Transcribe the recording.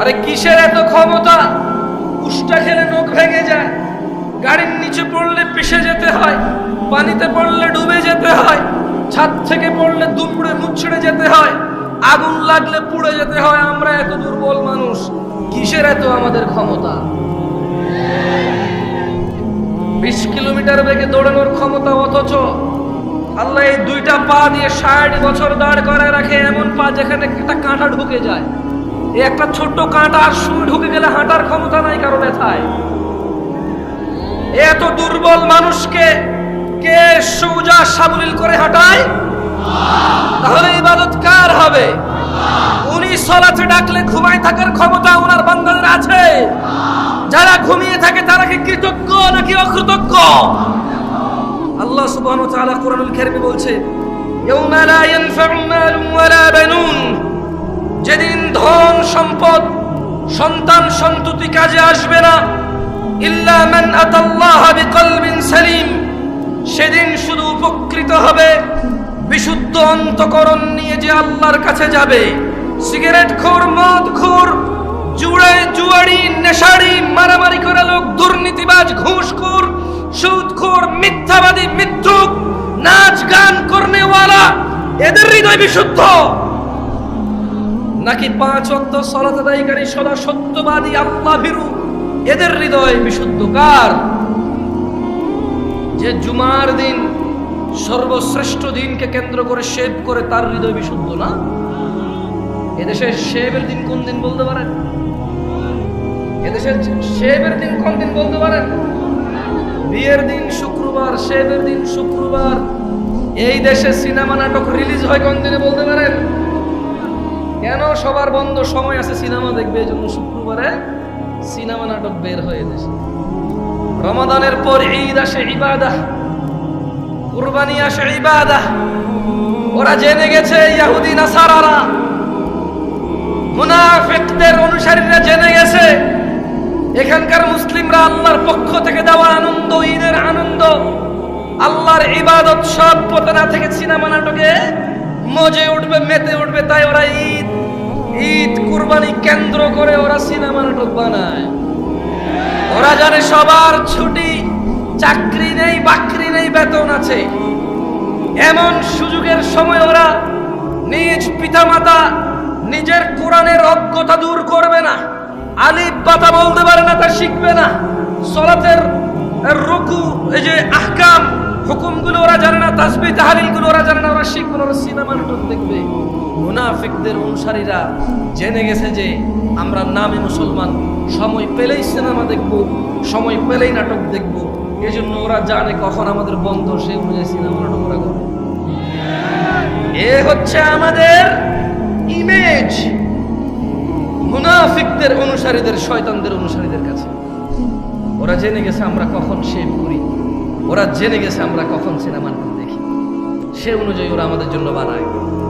আরে কিসের এত ক্ষমতা? উষ্টা খেলে নখ ভেঙে যায়। গাড়ির নিচে পড়লে পিষে যেতে হয়, পানিতে পড়লে ডুবে যেতে হয়, ছাদ থেকে পড়লে দুমড়ে মুচড়ে যেতে হয়, আগুন লাগলে পুড়ে যেতে হয়। আমরা এত দুর্বল মানুষ, কিসের এত আমাদের ক্ষমতা? বিশ কিলোমিটার বেগে দৌড়ানোর ক্ষমতা অথচ আল্লাহ এই দুইটা পা দিয়ে ষাট বছর দাঁড় করে রাখে, এমন পা যেখানে একটা কাঁটা ঢুকে যায়। একটা ছোট্ট কাঁটা সুই ঢুকে গেলে হাঁটার ক্ষমতা নাই কারও ব্যথায়। এত দুর্বল মানুষকে কে সৌজা সাবলীল করে হাঁটায়? তাহলে ইবাদত কার হবে? উনি সলাতে ডাকলে ঘুমাই থাকার ক্ষমতা ওনার বান্দাদের আছে। যারা ঘুমিয়ে থাকে তারা কি কৃতজ্ঞ নাকি অকৃতজ্ঞ? আল্লাহ সুবহানাহু ওয়া তাআলা কোরআনুল কারীমে বলছে, ইয়াউমা লা ইয়ানফা'ু মালুন ওয়ালা বানুন। সম্পদ, সন্তান সন্ততি কাজে আসবে না। ইল্লা মান আতাল্লাহ বিকলবিন সালিম। সেদিন শুধু উপকৃত হবে বিশুদ্ধ অন্তকরণ নিয়ে যে আল্লাহর কাছে যাবে। সিগারেট খোর, মদ খোর, জুড়ে জুয়ারি নেশারি মারামারি করে লোক, দুর্নীতিবাজ ঘুষখোর সুদখোর মিথ্যাবাদী, মিথ্যুক, নাচ গান করনেওয়ালা, এদের হৃদয় বিশুদ্ধ। নাকি পাঁচ অক্ত সলাত সদা সত্যবাদী আল্লাহ ভীরু এদের হৃদয় বিশুদ্ধ কার? যে জুমার দিন সর্বশ্রেষ্ঠ দিনকে কেন্দ্র করে শেভ করে তার হৃদয় বিশুদ্ধ না? এদেশে শেবের দিন কোন দিন বলতে পারেন? এদেশের শেবের দিন কোন দিন বলতে পারেন? বিয়ের দিন শুক্রবার শেবের দিন শুক্রবার। এই দেশে সিনেমা নাটক রিলিজ হয় কোন দিনে বলতে পারেন? কেন সবার বন্ধ সময় আছে সিনেমা দেখবে? এই জন্য শুক্রবারে সিনেমা নাটক বের হয়ে দেশে রমাদানের পর ঈদ আসে ইবাদা কুরবানি আসে ইবাদা ওরা জেনে গেছে ইয়াহুদি, নাসারারা। মুনাফিকদের অনুসারীরা জেনে গেছে, এখানকার মুসলিমরা আল্লাহর পক্ষ থেকে দেওয়া আনন্দ, ঈদের আনন্দ, আল্লাহর ইবাদত সব থেকে সিনেমা নাটকে মজে উঠবে, মেতে উঠবে, তাই ওরা ঈদ কুরবানি কেন্দ্র করে ওরা সিনেমা নাটক বানায়। ওরা জানে সবার ছুটি, চাকরি নেই, বাকরি নেই, বেতন আছে। এমন সুযোগের সময় ওরা নিজ পিতামাতা নিজের কোরআনের অজ্ঞতা দূর করবে না। আলিফ বাতা বলতে পারে না, তা শিখবে না। সলাতের রুকু, এই যে আহকাম হুকুমগুলো ওরা জানে না তাসবি তাহালিলগুলো ওরা জানে না ওরা শিখবে ওরা সিনেমা নাটক দেখবে। মুনাফিকদের অনুসারীরা জেনে গেছে যে আমরা নামে মুসলমান, সময় পেলেই সিনেমা দেখব, সময় পেলেই নাটক দেখব। এই জন্য ওরা জানে কখন আমাদের বন্ধ, সেই অনুযায়ী সিনেমা নাটক ওরা করে এ হচ্ছে আমাদের ইমেজ মুনাফিকদের অনুসারীদের, শয়তানদের অনুসারীদের কাছে। ওরা জেনে গেছে আমরা কখন শেভ করি। ওরা জেনে গেছে আমরা কখন সিনেমা দেখি। সে অনুযায়ী ওরা আমাদের জন্য বানায়।